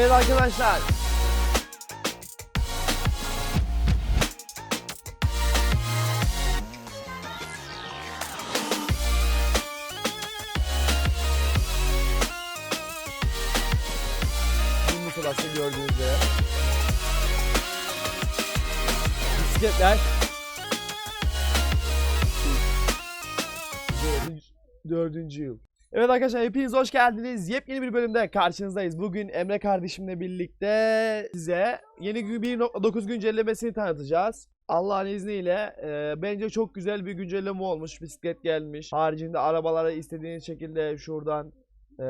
Evet arkadaşlar. Yumruk odası gördüğünüz üzere. Bisikletler. Dördüncü, dördüncü yıl. Evet arkadaşlar hepiniz hoş geldiniz. Yepyeni bir bölümde karşınızdayız. Bugün Emre kardeşimle birlikte size yeni 1.9 güncellemesini tanıtacağız. Allah'ın izniyle e, bence çok güzel bir güncelleme olmuş. Bisiklet gelmiş. Haricinde arabaları istediğiniz şekilde şuradan e,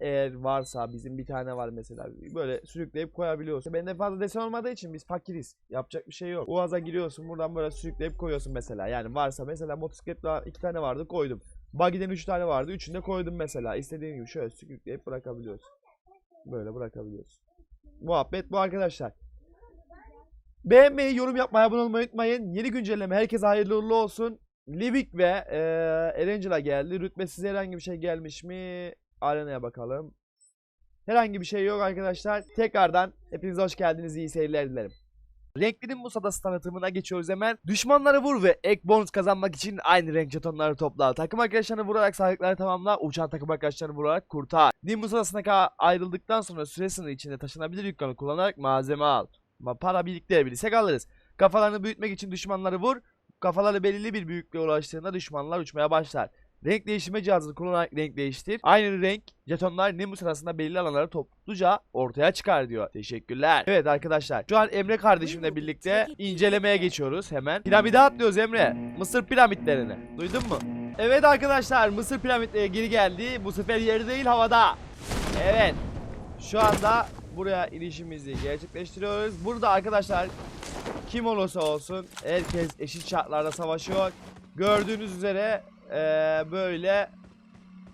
eğer varsa bizim bir tane var mesela böyle sürükleyip koyabiliyorsun. Bende fazla desen olmadığı için biz fakiriz. Yapacak bir şey yok. Uaz'a giriyorsun buradan böyle sürükleyip koyuyorsun mesela. Yani varsa mesela motosiklet iki tane vardı koydum. Buggy'den 3 tane vardı. Üçünü de koydum mesela. İstediğin gibi şöyle sürükleyip bırakabiliyorsun. Böyle bırakabiliyorsun. Muhabbet bu arkadaşlar. Beğenmeyi, yorum yapmayı, abone olmayı unutmayın. Yeni güncelleme herkese hayırlı uğurlu olsun. Livik ve e, Erangela geldi. Rütbesiz herhangi bir şey gelmiş mi? Arenaya bakalım. Herhangi bir şey yok arkadaşlar. Tekrardan hepinize hoş geldiniz. İyi seyirler dilerim. Renklinin Musadası tanıtımına geçiyoruz hemen. Düşmanları vur ve ek bonus kazanmak için aynı renk jetonları topla. Takım arkadaşlarını vurarak sağlıkları tamamla. Uçan takım arkadaşlarını vurarak kurtar. Nimbus adasına ayrıldıktan sonra süre sınırı içinde taşınabilir yükkanı kullanarak malzeme al. Ma- Para biriktirebilirsek alırız. Kafalarını büyütmek için düşmanları vur. Kafaları belirli bir büyüklüğe ulaştığında düşmanlar uçmaya başlar. Renk değiştirme cihazını kullanarak renk değiştir. Aynı renk jetonlar Nimbus arasında belirli alanları topluca ortaya çıkar diyor. Teşekkürler. Evet arkadaşlar şu an Emre kardeşimle birlikte incelemeye geçiyoruz hemen. Piramide atlıyoruz Emre. Mısır piramitlerini. Duydun mu? Evet arkadaşlar Mısır piramitleri geri geldi. Bu sefer yeri değil havada. Evet. Şu anda buraya inişimizi gerçekleştiriyoruz. Burada arkadaşlar kim olursa olsun herkes eşit şartlarda savaşıyor. Gördüğünüz üzere eee, böyle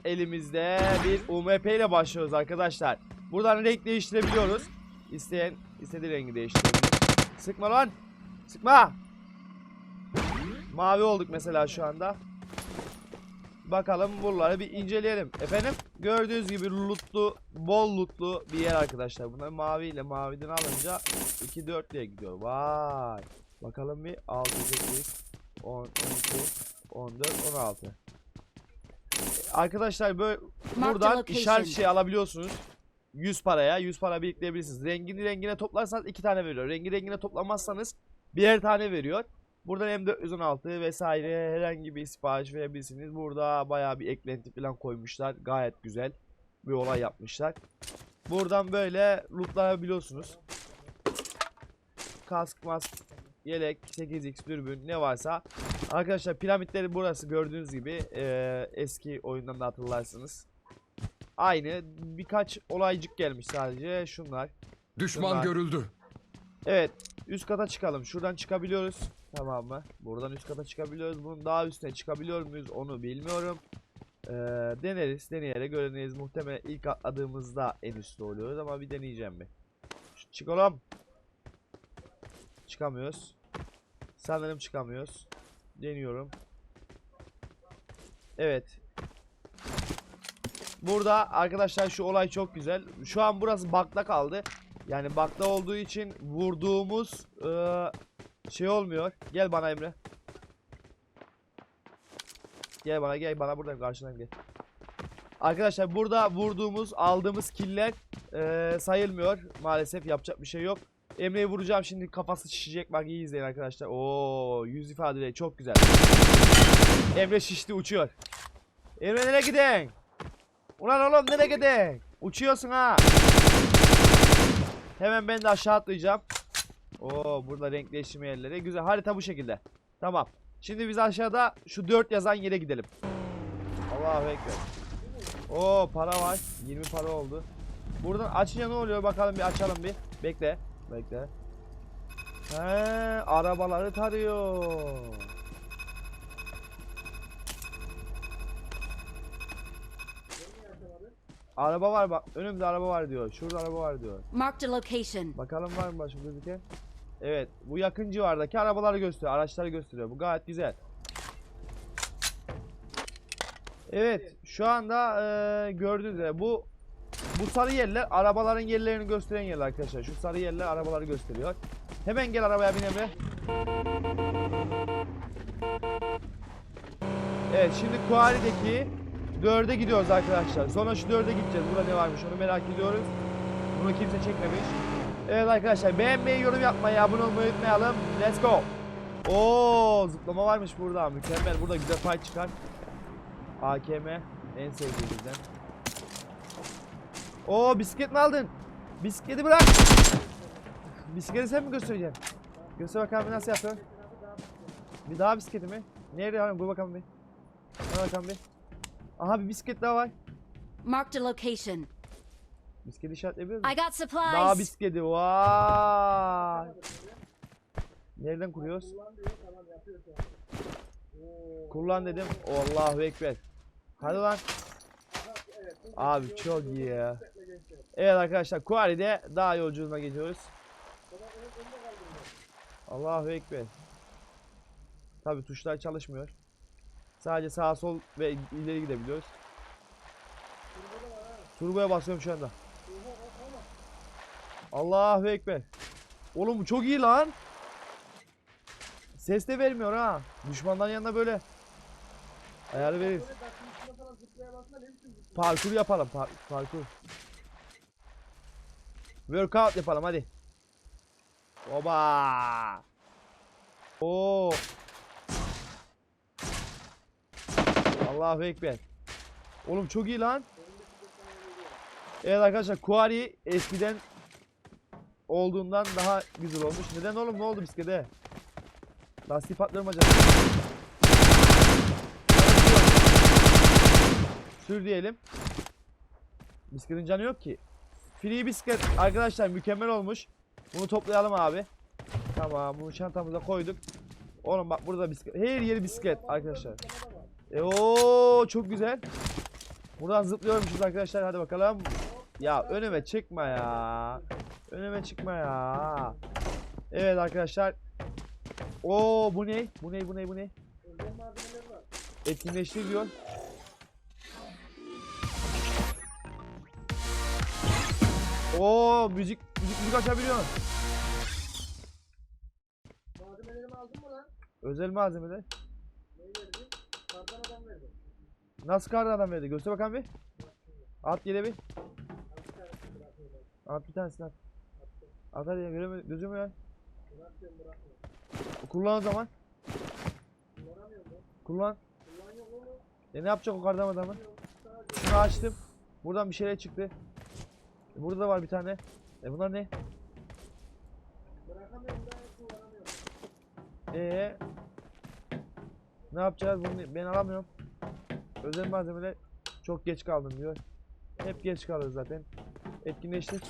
elimizde bir UMP ile başlıyoruz arkadaşlar. Buradan renk değiştirebiliyoruz. İsteyen istediği rengi değiştirebilir. Sıkma lan. Sıkma. Mavi olduk mesela şu anda. Bakalım buraları bir inceleyelim. Efendim gördüğünüz gibi lootlu, bol lootlu bir yer arkadaşlar. Bunlar mavi ile maviden alınca 2 4 diye gidiyor. Vay. Bakalım bir 6 8 10 12 14 16. Arkadaşlar böyle buradan işaret şey alabiliyorsunuz. 100 paraya 100 para biriktirebilirsiniz. Rengini rengine toplarsanız 2 tane veriyor. Rengi rengine toplamazsanız birer tane veriyor. Buradan M416 vesaire herhangi bir sipariş verebilirsiniz. Burada bayağı bir eklenti falan koymuşlar. Gayet güzel bir olay yapmışlar. Buradan böyle lootlayabiliyorsunuz. Kask, mask, yelek, 8x, dürbün ne varsa. Arkadaşlar piramitleri burası gördüğünüz gibi eee, eski oyundan da hatırlarsınız. Aynı birkaç olaycık gelmiş sadece şunlar. Düşman Bunlar- görüldü. Evet üst kata çıkalım. Şuradan çıkabiliyoruz. Tamam mı? Buradan üst kata çıkabiliyoruz. Bunun daha üstüne çıkabiliyor muyuz onu bilmiyorum. Ee, deneriz. Deneyerek öğreniriz. Muhtemelen ilk atladığımızda en üstte oluyoruz ama bir deneyeceğim bir. Şu- Çıkalım. Çıkamıyoruz. Sanırım çıkamıyoruz. Deniyorum. Evet. Burada arkadaşlar şu olay çok güzel. Şu an burası bakta kaldı. Yani bakta olduğu için vurduğumuz eee, şey olmuyor. Gel bana Emre. Gel bana gel bana buradan karşıdan gel. Arkadaşlar burada vurduğumuz aldığımız killer eee, sayılmıyor. Maalesef yapacak bir şey yok. Emre'yi vuracağım şimdi kafası şişecek. Bak iyi izleyin arkadaşlar. Oo yüz ifadeleri çok güzel. Emre şişti uçuyor. Emre nereye gidin? Ulan oğlum nereye gidin? Uçuyorsun ha. Hemen ben de aşağı atlayacağım. Oo burada renk değiştirme yerleri. Güzel harita bu şekilde. Tamam. Şimdi biz aşağıda şu 4 yazan yere gidelim. Allahu ekber. Oo para var. 20 para oldu. Buradan açınca ne oluyor bakalım bir açalım bir. Bekle. Bekle. He, arabaları tarıyor. Araba var bak. Önümde araba var diyor. Şurada araba var diyor. Marked a location. Bakalım var mı başka gözüken? Evet. Bu yakın civardaki arabaları gösteriyor. Araçları gösteriyor. Bu gayet güzel. Evet. Şu anda eee gördüğünüz üzere bu Bu sarı yerler arabaların yerlerini gösteren yerler arkadaşlar. Şu sarı yerler arabaları gösteriyor. Hemen gel arabaya bin Emre. Evet şimdi Kuari'deki 4'e gidiyoruz arkadaşlar. Sonra şu 4'e gideceğiz. Burada ne varmış onu merak ediyoruz. Bunu kimse çekmemiş. Evet arkadaşlar beğenmeyi, yorum yapmayı, abone olmayı unutmayalım. Let's go. Oo zıplama varmış burada. Mükemmel. Burada güzel fight çıkar. AKM en sevdiğimizden. Oo bisiklet mi aldın? Bisikleti bırak. Bisikleti sen mi göstereceksin? Göster bakalım bir nasıl yapıyorsun? Bir daha bisikleti mi? Nerede abi? Dur bakalım bir. Dur bakalım bir. Aha bir bisiklet daha var. Marked a location. Bisikleti işaretleyebiliyor musun? I got supplies. Daha bisikleti. Vay. Nereden kuruyoruz? Kullan dedim. Allahu Ekber. Hadi lan. Abi çok iyi ya. Evet arkadaşlar Kuari'de dağ yolculuğuna gidiyoruz. Allahu Ekber. Tabi tuşlar çalışmıyor. Sadece sağ sol ve ileri gidebiliyoruz. Turboya basıyorum şu anda. Allahu Ekber. Oğlum bu çok iyi lan. Ses de vermiyor ha. Düşmanların yanında böyle ayarı verir. Parkur yapalım. par- parkur. Workout yapalım hadi. Oba. Oo. Allahu Ekber. Oğlum çok iyi lan. Evet arkadaşlar Kuari eskiden olduğundan daha güzel olmuş. Neden oğlum ne oldu bisiklete? Lastiği patlıyor mu acaba? Sür diyelim. Bisikletin canı yok ki. Free bisiklet arkadaşlar mükemmel olmuş. Bunu toplayalım abi. Tamam bunu çantamıza koyduk. Oğlum bak burada bisiklet. Her yeri bisiklet arkadaşlar. E o çok güzel. Buradan zıplıyormuşuz arkadaşlar. Hadi bakalım. Ya önüme çıkma ya. Önüme çıkma ya. Evet arkadaşlar. Oo bu ne? Bu ne? Bu ne? Bu ne? Etkinleştir diyor. Oo müzik müzik müzik açabiliyorsun. Malzemelerimi aldın mı lan? Özel malzemeler. Neyi verdin? Kardan adam verdim. Nasıl kardan adam verdi? Göster bakalım bir. At yere bir. At bir tanesini at. At hadi ya göremedim. Gözüm ya. Kullan o zaman. Kullan. Oğlum. E ne yapacak o kardan adamı? Şunu açtım. Buradan bir şeyler çıktı. E burada da var bir tane. E bunlar ne? Ee ne yapacağız? Bunu ben alamıyorum. Özel malzemeler çok geç kaldım diyor. Hep geç kalır zaten. Etkinleştir.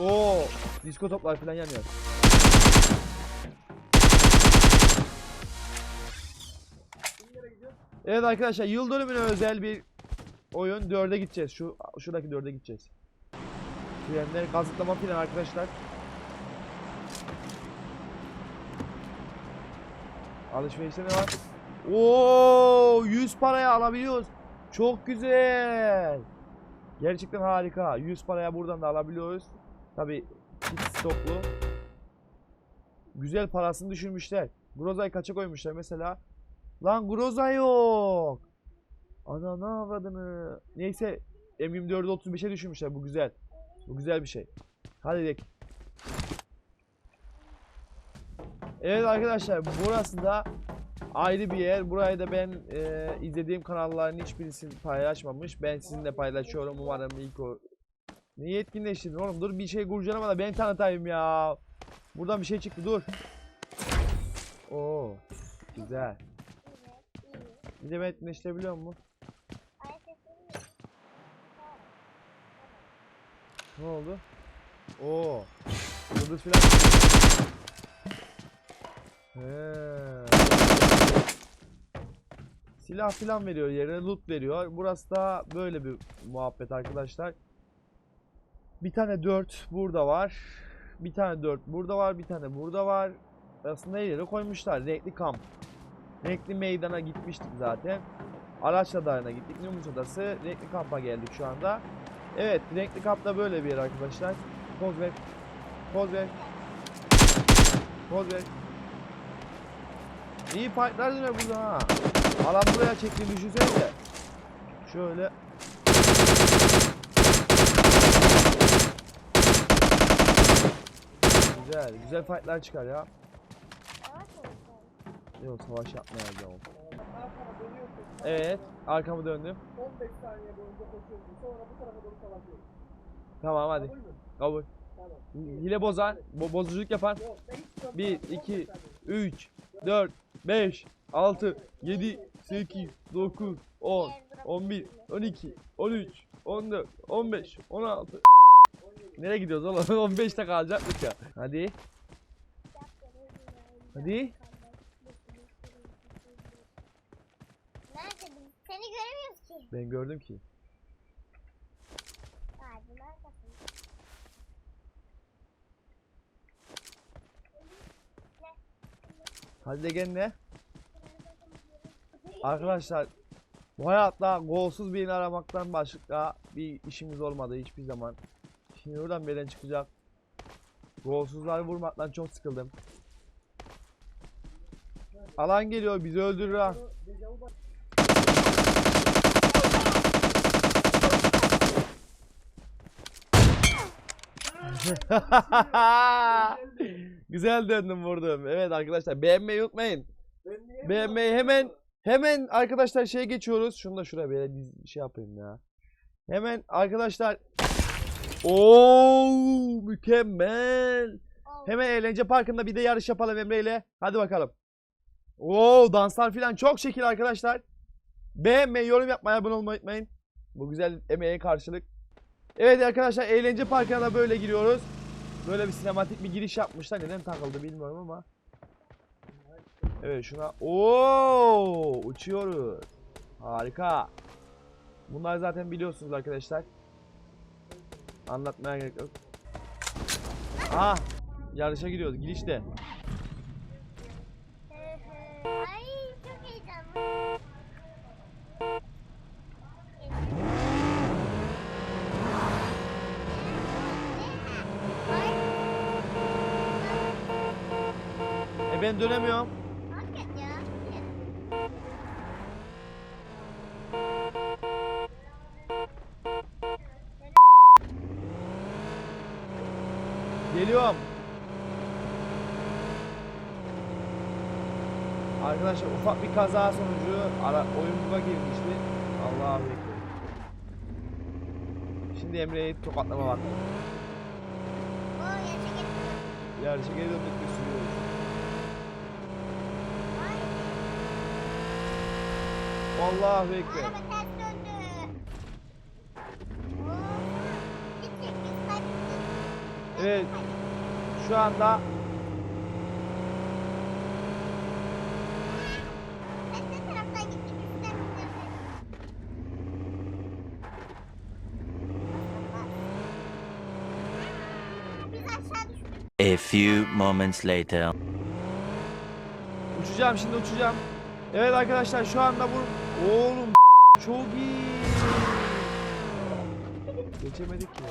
Oo, disko toplar falan yanıyor. Evet arkadaşlar yıl dönümüne özel bir oyun 4'e gideceğiz. Şu şuradaki 4'e gideceğiz. Frenleri kazıklama falan arkadaşlar. Alışverişte ne var? Oo 100 paraya alabiliyoruz. Çok güzel. Gerçekten harika. 100 paraya buradan da alabiliyoruz. Tabi stoklu. Güzel parasını düşürmüşler. Groza'yı kaça koymuşlar mesela? Lan Groza yok. Ana ne avradını. Neyse M24'ü 35'e düşürmüşler. Bu güzel. Bu güzel bir şey. Hadi gidelim. Evet arkadaşlar burası da ayrı bir yer. Burayı da ben e, izlediğim kanalların hiçbirisini paylaşmamış. Ben sizinle paylaşıyorum. Umarım ilk o... Niye etkinleştirdin oğlum? Dur bir şey kurcalama da ben tanıtayım ya. Buradan bir şey çıktı dur. Oo. Güzel. Bir de ben etkinleştirebiliyor mu? Ne oldu? Oo. Yıldız filan. He. Silah filan veriyor yerine loot veriyor. Burası da böyle bir muhabbet arkadaşlar. Bir tane 4 burada var. Bir tane 4 burada var. Bir tane burada var. Aslında her yere koymuşlar. Renkli kamp. Renkli meydana gitmiştik zaten. Araçla dağına gittik. Yumuş Adası. Renkli kampa geldik şu anda. Evet renkli kamp da böyle bir yer arkadaşlar. Poz ver. Poz ver. Poz ver. İyi fightlar dönüyor burada ha. Alan buraya çektiğini düşünsenize. Şöyle. Güzel, güzel fightlar çıkar ya. Yok savaş yapmayacağım. Arkana dönüyorsun. Evet, arkamı döndüm. 15 saniye boyunca koşuyorsun. Sonra bu tarafa doğru savaşıyorsun. Tamam hadi. Kabul mü? Kabul. Tamam. Hile bozan, bo bozuculuk yapan. Yok ben hiç yok. 1, 15 2, saniye. 3, 4, 5, 6, 7, 8, 9, 10, 11, 12, 13, 14, 15, 16. Nereye gidiyoruz oğlum? 15'te kalacaktık ya. Hadi. Hadi. Nerede? Seni göremiyoruz ki. Ben gördüm ki. Hadi neredesin? Hadi de gel ne? Arkadaşlar bu hayatta golsuz birini aramaktan başka bir işimiz olmadı hiçbir zaman. Şimdi buradan beden çıkacak. Golsuzları vurmaktan çok sıkıldım. Alan geliyor bizi öldürür ha. Güzel döndüm vurdum. Evet arkadaşlar beğenmeyi unutmayın. Beğenmeyi hemen hemen arkadaşlar şeye geçiyoruz. Şunu da şuraya böyle şey yapayım ya. Hemen arkadaşlar Oo mükemmel. Hemen eğlence parkında bir de yarış yapalım Emre ile. Hadi bakalım. Oo danslar filan çok şekil arkadaşlar. Beğenmeyi, yorum yapmayı, abone olmayı unutmayın. Bu güzel emeğe karşılık. Evet arkadaşlar eğlence parkına da böyle giriyoruz. Böyle bir sinematik bir giriş yapmışlar. Neden takıldı bilmiyorum ama. Evet şuna. Oo uçuyoruz. Harika. Bunlar zaten biliyorsunuz arkadaşlar. Anlatmaya gerek yok. Ah yarışa giriyoruz girişte. E ben dönemiyorum. Geliyorum. Arkadaşlar ufak bir kaza sonucu ara oyun buga girmişti. Allah'a ekber. Şimdi Emre'yi tokatlama vakti. Yarışa geri döndük bir sürüyoruz. Allahu ekber. araba ters döndü. Evet. Şu anda. A few moments later. uçacağım şimdi uçacağım. Evet arkadaşlar şu anda bu oğlum çok iyi. Geçemedik ya.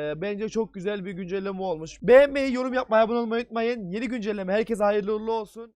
Ee, bence çok güzel bir güncelleme olmuş. Beğenmeyi, yorum yapmayı, abone olmayı unutmayın. Yeni güncelleme herkese hayırlı uğurlu olsun.